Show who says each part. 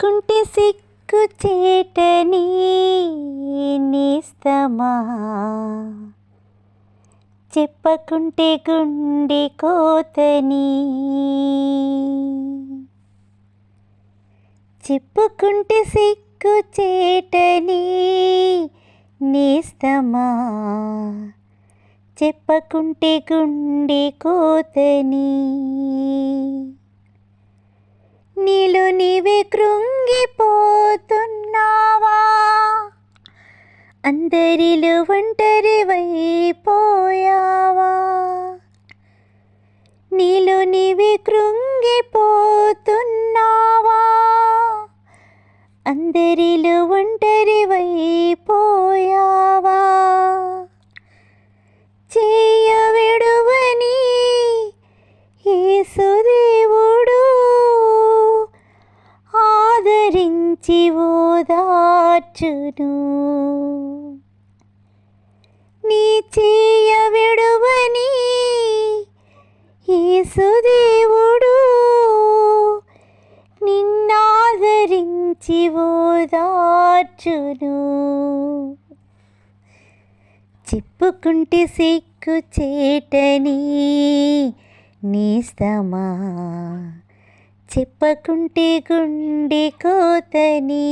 Speaker 1: చెప్పుకుంటే సిక్కు చేటని నిస్తమా చెప్పకుంటే గుండె కోతని చెప్పుకుంటే సిక్కు చేటని నేస్తమా చెప్పకుంటే గుండె కోతని నీలో నీవే కృంగిపోతున్నావా? అందరిలో ఒంటరివైపోయావా నీలో నీవే కృంగిపోతున్నావా? అందరిలో ఒంటరివైపోయావా ఓదార్చును నీ చేయ విడువని యేసుదేవుడు నిన్నాదరించి ఓదార్చును చెప్పుకుంటే సిక్కు చేటని నీస్తమా? చెప్పకుంటే గుండె కోతని.